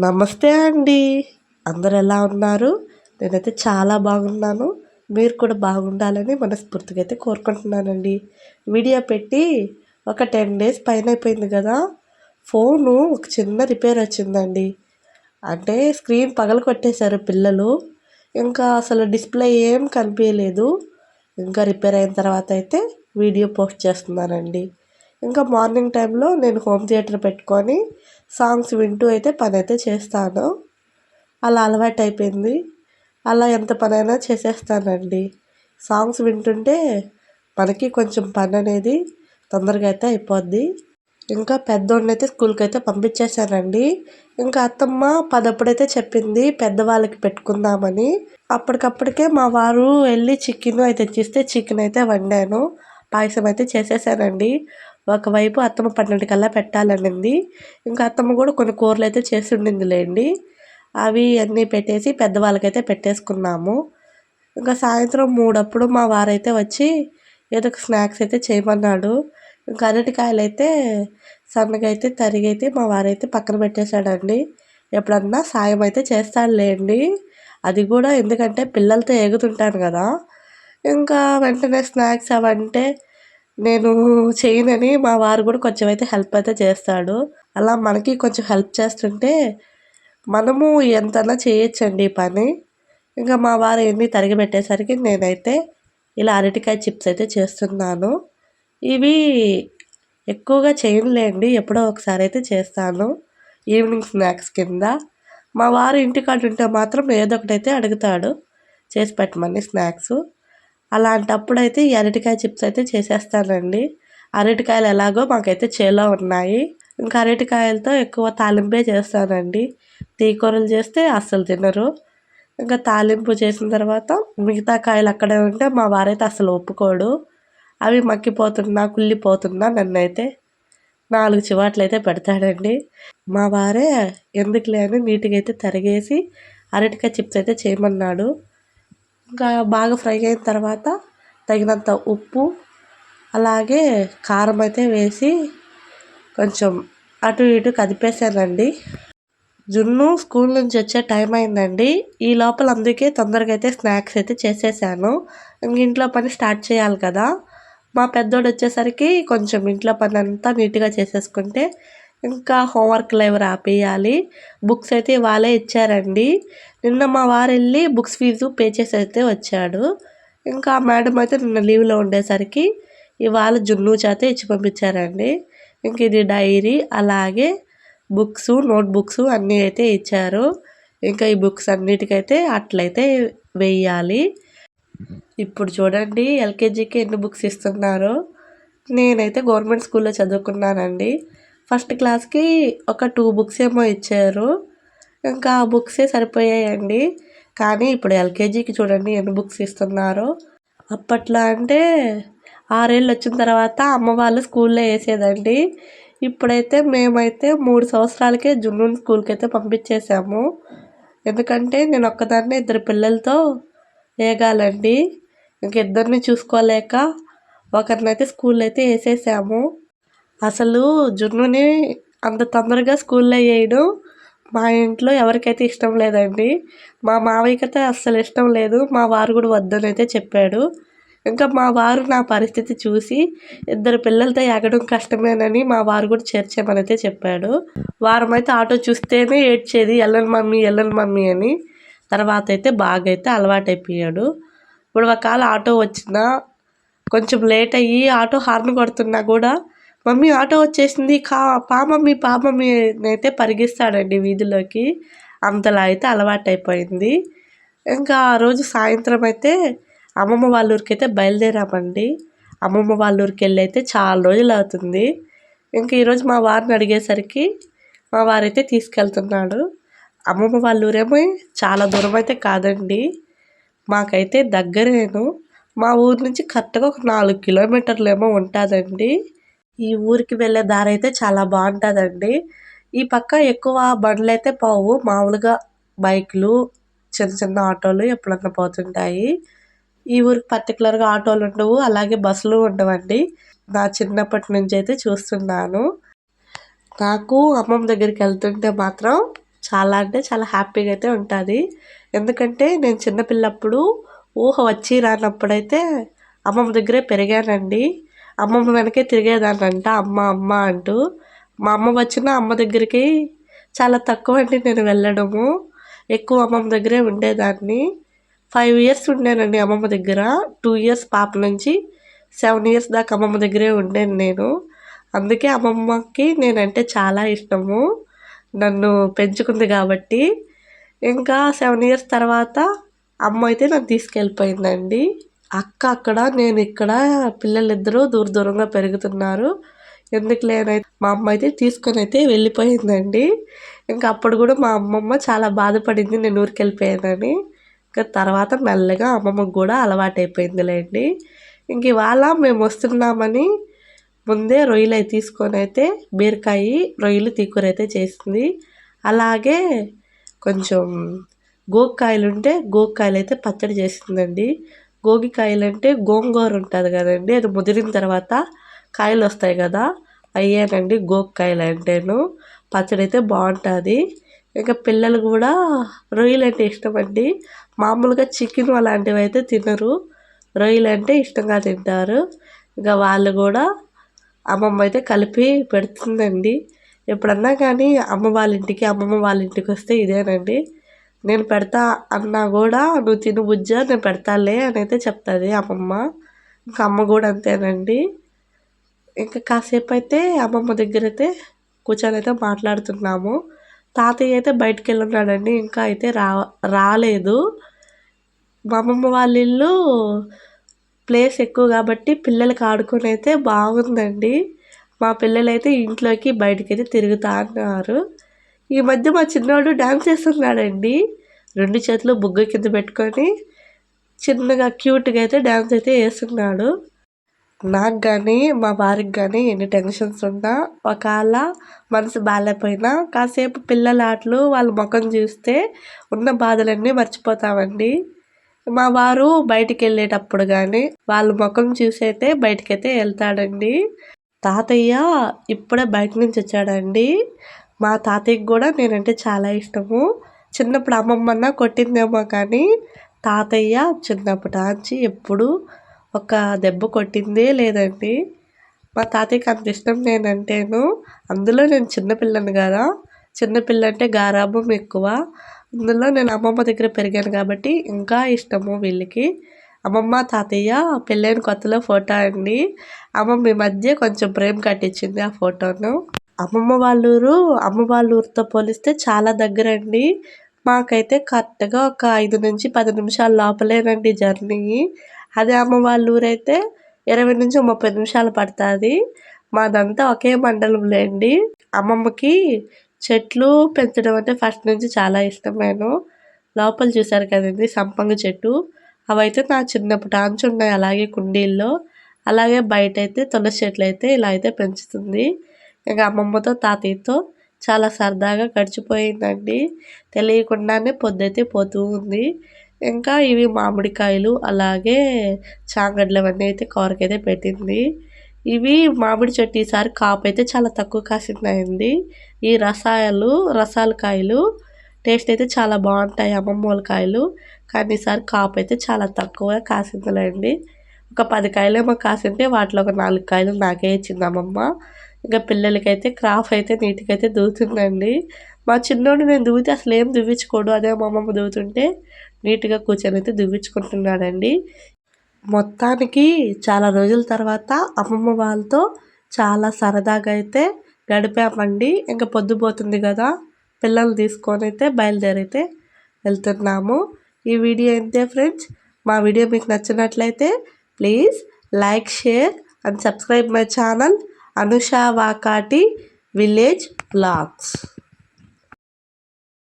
నమస్తే అండి. అందరు ఎలా ఉన్నారు? నేనైతే చాలా బాగున్నాను. మీరు కూడా బాగుండాలని మనస్ఫూర్తిగా అయితే కోరుకుంటున్నానండి. వీడియో పెట్టి ఒక టెన్ డేస్ పైన అయిపోయింది కదా. ఫోను ఒక చిన్న రిపేర్ వచ్చిందండి. అంటే స్క్రీన్ పగల కొట్టేశారు పిల్లలు. ఇంకా అసలు డిస్ప్లే ఏం కనిపించలేదు. ఇంకా రిపేర్ అయిన తర్వాత అయితే వీడియో పోస్ట్ చేస్తున్నానండి. ఇంకా మార్నింగ్ టైంలో నేను హోమ్ థియేటర్ పెట్టుకొని సాంగ్స్ వింటూ అయితే పని అయితే చేస్తాను. అలా అలవాటు అయిపోయింది అలా ఎంత పనైనా చేసేస్తానండి. సాంగ్స్ వింటుంటే మనకి కొంచెం పని అనేది తొందరగా అయితే అయిపోద్ది. ఇంకా పెద్దోడిని అయితే స్కూల్కి అయితే పంపించేశానండి. ఇంకా అత్తమ్మ పదప్పుడైతే చెప్పింది పెద్దవాళ్ళకి పెట్టుకుందామని. అప్పటికప్పటికే మా వారు వెళ్ళి చికెన్ అయితే తెచ్చిస్తే చికెన్ అయితే వండాను. పాయసం అయితే చేసేసానండి ఒకవైపు అత్తమ్మ పన్నెండు కల్లా పెట్టాలనింది. ఇంకా అత్తమ్మ కూడా కొన్ని కూరలు అయితే చేసి ఉండిందిలేండి. అవి అన్నీ పెట్టేసి పెద్దవాళ్ళకైతే పెట్టేసుకున్నాము. ఇంకా సాయంత్రం మూడప్పుడు మా వారైతే వచ్చి ఏదో ఒక స్నాక్స్ అయితే చేయమన్నాడు. ఇంకా అరటికాయలు అయితే సన్నగా అయితే తరిగైతే మా వారైతే పక్కన పెట్టేశాడండి. ఎప్పుడన్నా సాయం అయితే చేస్తాడులేండి. అది కూడా ఎందుకంటే పిల్లలతో ఎగుతుంటాను కదా. ఇంకా వెంటనే స్నాక్స్ అవంటే నేను చేయనని మా వారు కూడా కొంచెం అయితే హెల్ప్ అయితే చేస్తాడు. అలా మనకి కొంచెం హెల్ప్ చేస్తుంటే మనము ఎంతనా చేయొచ్చండి ఈ పని. ఇంకా మా వారు ఎన్ని తరిగి పెట్టేసరికి నేనైతే ఇలా అరటికాయ చిప్స్ అయితే చేస్తున్నాను. ఇవి ఎక్కువగా చేయనులేండి ఎప్పుడో ఒకసారి అయితే చేస్తాను. ఈవినింగ్ స్నాక్స్ కింద. మా వారు ఇంటికాడ ఉంటే మాత్రం ఏదో ఒకటి అయితే అడుగుతాడు. చేసి పెట్టమని స్నాక్స్. అలాంటప్పుడైతే ఈ అరటికాయ చిప్స్ అయితే చేసేస్తానండి. అరటికాయలు ఎలాగో మాకైతే చేలో ఉన్నాయి. ఇంకా అరటికాయలతో ఎక్కువ తాలింపే చేస్తానండి. తీకూరలు చేస్తే అస్సలు తినరు. ఇంకా తాలింపు చేసిన తర్వాత మిగతా కాయలు అక్కడే ఉంటే మా వారైతే అసలు ఒప్పుకోడు. అవి మక్కిపోతున్నా కుళ్ళిపోతున్నా నన్ను అయితే నాలుగు చివాట్లు అయితే పెడతాడండి. మా వారే ఎందుకులే అని నీట్గా అయితే తరిగేసి అరటికాయ చిప్స్ అయితే చేయమన్నాడు. ఇంకా బాగా ఫ్రై అయిన తర్వాత తగినంత ఉప్పు అలాగే కారం అయితే వేసి కొంచెం అటు ఇటు కదిపేసానండి జున్ను స్కూల్ నుంచి వచ్చే టైం అయిందండి. ఈ లోపల అందుకే తొందరగా అయితే స్నాక్స్ అయితే చేసేసాను. ఇంక ఇంట్లో పని స్టార్ట్ చేయాలి కదా. మా పెద్దోడు వచ్చేసరికి కొంచెం ఇంట్లో పని అంతా నీట్గా చేసేసుకుంటే ఇంకా హోంవర్క్లు ఎవరు ఆపేయాలి బుక్స్ అయితే వాళ్ళే ఇచ్చారండి. నిన్న మా వారు వెళ్ళి బుక్స్ ఫీజు పే చేసి అయితే వచ్చాడు. ఇంకా మేడం అయితే నిన్న లీవ్లో ఉండేసరికి ఇవాళ జున్ను చేత ఇచ్చి పంపించారండి. ఇంక ఇది డైరీ అలాగే బుక్స్ నోట్ బుక్స్ అన్నీ అయితే ఇచ్చారు. ఇంకా ఈ బుక్స్ అన్నిటికైతే అట్లయితే వెయ్యాలి ఇప్పుడు చూడండి ఎల్కేజీకి ఎన్ని బుక్స్ ఇస్తున్నారో? నేనైతే గవర్నమెంట్ స్కూల్లో చదువుకున్నానండి. ఫస్ట్ క్లాస్కి ఒక టూ బుక్స్ ఏమో ఇచ్చారు. ఇంకా ఆ బుక్సే సరిపోయాయండి. కానీ ఇప్పుడు ఎల్కేజీకి చూడండి ఎన్ని బుక్స్ ఇస్తున్నారో. అప్పట్లో అంటే ఆరేళ్ళు వచ్చిన తర్వాత అమ్మ వాళ్ళు స్కూల్లో వేసేదండి. ఇప్పుడైతే మేమైతే మూడు సంవత్సరాలకే జున్నూన్ స్కూల్కి అయితే పంపించేసాము. ఎందుకంటే నేను ఒక్కదాన్నే ఇద్దరు పిల్లలతో వేగాలండి. ఇంక ఇద్దరిని చూసుకోలేక ఒకరినైతే స్కూల్లో అయితే వేసేసాము. అసలు జున్నుని అంత తొందరగా స్కూల్లో వేయడం మా ఇంట్లో ఎవరికైతే ఇష్టం లేదండి. మా మావయ్యకైతే అస్సలు ఇష్టం లేదు. మా వారు కూడా వద్దని అయితే చెప్పాడు. ఇంకా మా వారు నా పరిస్థితి చూసి ఇద్దరు పిల్లలతో ఎగడం కష్టమేనని మా వారు కూడా చేర్చామని అయితే చెప్పాడు. వారం అయితే ఆటో చూస్తేనే ఏడ్చేది ఎల్లని మమ్మీ ఎల్లని మమ్మీ అని. తర్వాత అయితే బాగా అయితే అలవాటైపోయాడు. ఇప్పుడు ఒకవేళ ఆటో వచ్చినా కొంచెం లేట్ అయ్యి ఆటో హార్న్ కొడుతున్నా కూడా మమ్మీ ఆటో వచ్చేసింది. కా పా మమ్మీ పా మమ్మీ అయితే పరిగిస్తాడండి వీధిలోకి. అంతలా అయితే అలవాటైపోయింది. ఇంకా ఆ రోజు సాయంత్రం అయితే అమ్మమ్మ వాళ్ళ ఊరికి అయితే బయలుదేరామండి. అమ్మమ్మ వాళ్ళ ఊరికి వెళ్ళి అయితే చాలా రోజులు అవుతుంది ఇంకా ఈరోజు మా వారిని అడిగేసరికి మా వారైతే తీసుకెళ్తున్నాడు. అమ్మమ్మ వాళ్ళ ఊరేమో చాలా దూరం అయితే కాదండి. మాకైతే దగ్గరేను. మా ఊరు నుంచి కరెక్ట్గా ఒక నాలుగు కిలోమీటర్లు ఏమో ఉంటుందండి. ఈ ఊరికి వెళ్ళే దారి అయితే చాలా బాగుంటుందండి. ఈ పక్క ఎక్కువ బండ్లు అయితే పోవు. మామూలుగా బైకులు చిన్న చిన్న ఆటోలు ఎప్పుడన్నా పోతుంటాయి. ఈ ఊరికి పర్టికులర్గా ఆటోలు ఉండవు అలాగే బస్సులు ఉండవండి. నా చిన్నప్పటి నుంచి అయితే చూస్తున్నాను. నాకు అమ్మమ్మ దగ్గరికి వెళ్తుంటే మాత్రం చాలా అంటే చాలా హ్యాపీగా అయితే ఉంటుంది. ఎందుకంటే నేను చిన్నపిల్లప్పుడు ఊహ వచ్చి రానప్పుడైతే అమ్మమ్మ దగ్గరే పెరిగానండి. అమ్మమ్మ వెనకే తిరిగేదాన్నంట అమ్మ అమ్మ అంటూ. మా అమ్మ వచ్చిన అమ్మ దగ్గరికి చాలా తక్కువ అండి నేను వెళ్ళడము. ఎక్కువ అమ్మమ్మ దగ్గరే ఉండేదాన్ని. ఫైవ్ ఇయర్స్ ఉండేనండి అమ్మమ్మ దగ్గర. టూ ఇయర్స్ పాప నుంచి సెవెన్ ఇయర్స్ దాకా అమ్మమ్మ దగ్గరే ఉండేను నేను. అందుకే అమ్మమ్మకి నేనంటే చాలా ఇష్టము. నన్ను పెంచుకుంది కాబట్టి. ఇంకా సెవెన్ ఇయర్స్ తర్వాత అమ్మ అయితే నన్ను తీసుకెళ్ళిపోయిందండి. అక్క అక్కడ నేను ఇక్కడ పిల్లలిద్దరూ దూర దూరంగా పెరుగుతున్నారు. ఎందుకు లేనైతే మా అమ్మ అయితే తీసుకొని అయితే వెళ్ళిపోయిందండి. ఇంకా అప్పుడు కూడా మా అమ్మమ్మ చాలా బాధపడింది నేను ఊరికి వెళ్ళిపోయానని. ఇంకా తర్వాత మెల్లగా అమ్మమ్మకు కూడా అలవాటైపోయిందిలేండి. ఇంక ఇవాళ మేము వస్తున్నామని ముందే రొయ్యలు అయితే తీసుకొని అయితే బీరకాయ రొయ్యలు తీకూర అయితే చేసింది. అలాగే కొంచెం గోకాయలు ఉంటే గోక్కాయలు అయితే పచ్చడి చేసిందండి. గోగికాయలు అంటే గోంగూర ఉంటుంది కదండి అది ముదిరిన తర్వాత కాయలు వస్తాయి కదా అయ్యానండి గోగికాయలు అంటేను పచ్చడి అయితే బాగుంటుంది ఇంకా పిల్లలు కూడా రొయ్యలు అంటే ఇష్టం అండి మామూలుగా చికెన్ అలాంటివి అయితే తినరు. రొయ్యలు అంటే ఇష్టంగా తింటారు. ఇంకా వాళ్ళు కూడా అమ్మమ్మ అయితే కలిపి పెడుతుందండి. ఎప్పుడన్నా కానీ అమ్మ వాళ్ళ ఇంటికి అమ్మమ్మ వాళ్ళ ఇంటికి వస్తే ఇదేనండి. నేను పెడతా అన్నా కూడా నువ్వు తిను బుజ్జ నేను పెడతాలే అని అయితే చెప్తుంది అమ్మమ్మ. ఇంకా అమ్మ కూడా అంతేనండి. ఇంకా కాసేపు అయితే అమ్మమ్మ దగ్గర అయితే కూర్చొని అయితే మాట్లాడుతున్నాము. తాతయ్య అయితే బయటికి వెళ్ళున్నాడండి ఇంకా అయితే రా రాలేదు. మా అమ్మమ్మ వాళ్ళ ఇల్లు ప్లేస్ ఎక్కువ కాబట్టి పిల్లలకి ఆడుకొని అయితే బాగుందండి. మా పిల్లలైతే ఇంట్లోకి బయటికి అయితే తిరుగుతా అన్నారు. ఈ మధ్య మా చిన్నవాడు డ్యాన్స్ చేస్తున్నాడండి. రెండు చేతులు బుగ్గ కింద పెట్టుకొని చిన్నగా క్యూట్గా అయితే డ్యాన్స్ అయితే వేస్తున్నాడు నాకు కానీ మా వారికి కానీ ఎన్ని టెన్షన్స్ ఉన్నా ఒకవేళ మనసు బాగాలేకపోయినా కాసేపు పిల్లల ఆటలు వాళ్ళ ముఖం చూస్తే ఉన్న బాధలన్నీ మర్చిపోతామండి. మా వారు బయటికి వెళ్ళేటప్పుడు కానీ వాళ్ళ ముఖం చూసైతే బయటకైతే వెళ్తాడండి. తాతయ్య ఇప్పుడే బయట నుంచి వచ్చాడండి. మా తాతయ్యకి కూడా నేనంటే చాలా ఇష్టము. చిన్నప్పుడు అమ్మమ్మన్న కొట్టిందేమో కానీ తాతయ్య చిన్నప్పటి నుంచి ఎప్పుడు ఒక దెబ్బ కొట్టిందే లేదండి. మా తాతయ్యకి అంత ఇష్టం నేనంటేను అందులో నేను చిన్నపిల్లని కదా. చిన్నపిల్ల అంటే గారాభం ఎక్కువ. అందులో నేను అమ్మమ్మ దగ్గర పెరిగాను కాబట్టి ఇంకా ఇష్టము వీళ్ళకి. అమ్మమ్మ తాతయ్య పెళ్ళైన కొత్తలో ఫోటో అండి. అమ్మమ్మ ఈ మధ్య కొంచెం ప్రేమ కట్టించింది ఆ ఫోటోను. అమ్మమ్మ వాళ్ళ ఊరు అమ్మ వాళ్ళ ఊరితో పోలిస్తే చాలా దగ్గర అండి మాకైతే కరెక్ట్గా ఒక ఐదు నుంచి పది నిమిషాల లోపలేనండి జర్నీ. అదే అమ్మ వాళ్ళ ఊరైతే ఇరవై నుంచి ముప్పై నిమిషాలు పడుతుంది. మాదంతా ఒకే మండలంలో అండి అమ్మమ్మకి చెట్లు పెంచడం అంటే ఫస్ట్ నుంచి చాలా ఇష్టం నేను లోపల చూసారు కదండి సంపంగ చెట్టు. అవైతే నా చిన్నప్పుడు నుంచి ఉన్నాయి అలాగే కుండీల్లో. అలాగే బయట అయితే తులసి చెట్లు అయితే ఇలా అయితే పెంచుతుంది. ఇంకా అమ్మమ్మతో తాతయ్యతో చాలా సరదాగా గడిచిపోయిందండి. తెలియకుండానే పొద్దైతే పోతూ ఉంది. ఇంకా ఇవి మామిడికాయలు అలాగే చాంగడ్లు అవన్నీ అయితే కూరకైతే పెట్టింది. ఇవి మామిడి చెట్టు ఈసారి కాపు అయితే చాలా తక్కువ కాసిందండి ఈ రసాయలు రసాల కాయలు టేస్ట్ అయితే చాలా బాగుంటాయి అమ్మమ్మల కాయలు. కానీ ఈసారి కాపు అయితే చాలా తక్కువ కాసిందిలేండి. ఒక పది కాయలేమో కాసింటే వాటిలో ఒక నాలుగు కాయలు నాకే ఇచ్చింది అమ్మమ్మ. ఇంకా పిల్లలకైతే క్రాఫ్ అయితే నీట్గా అయితే దూతుందండి. మా చిన్నోడు నేను దువ్వితే అసలు ఏం దువ్వించుకోడు. అదే మా అమ్మమ్మ దువ్వుతుంటే నీట్గా కూర్చొని అయితే దువ్వించుకుంటున్నాడండి. మొత్తానికి చాలా రోజుల తర్వాత అమ్మమ్మ వాళ్ళతో చాలా సరదాగా అయితే గడిపామండి. ఇంకా పొద్దుపోతుంది కదా పిల్లలు తీసుకొని అయితే బయలుదేరైతే వెళ్తున్నాము. ఈ వీడియో అయితే ఫ్రెండ్స్. మా వీడియో మీకు నచ్చినట్లయితే please like share and subscribe my channel. Anusha Vakati village vlogs